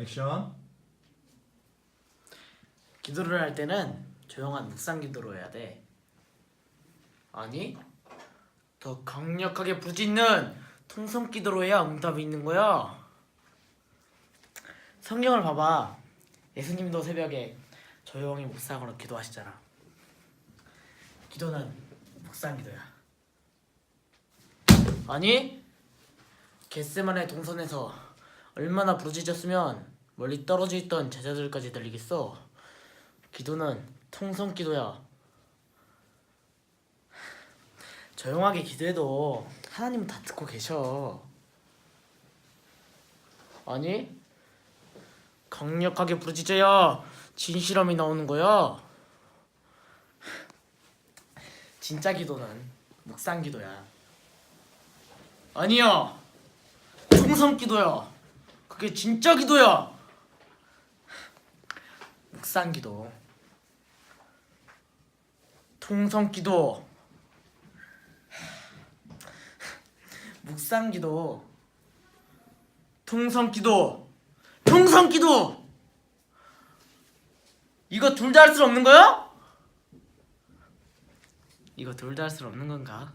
액션. 기도를 할 때는 조용한 묵상 기도로 해야 돼. 아니, 더 강력하게 부짖는 통성 기도로 해야 응답이 있는 거야. 성경을 봐봐. 예수님도 새벽에 조용히 묵상으로 기도하시잖아. 기도는 묵상 기도야. 아니, 겟세만의 동선에서 얼마나 부르짖었으면 멀리 떨어져 있던 제자들까지 들리겠어. 기도는 통성 기도야. 조용하게 기도해도 하나님은 다 듣고 계셔. 아니, 강력하게 부르짖어야 진실함이 나오는 거야. 진짜 기도는 묵상 기도야. 아니야. 통성 기도야. 그게 진짜 기도야. 묵상 기도. 통성 기도. 묵상 기도. 통성 기도. 통성 기도. 이거 둘 다 할 수 없는 거야? 이거 둘 다 할 수 없는 건가?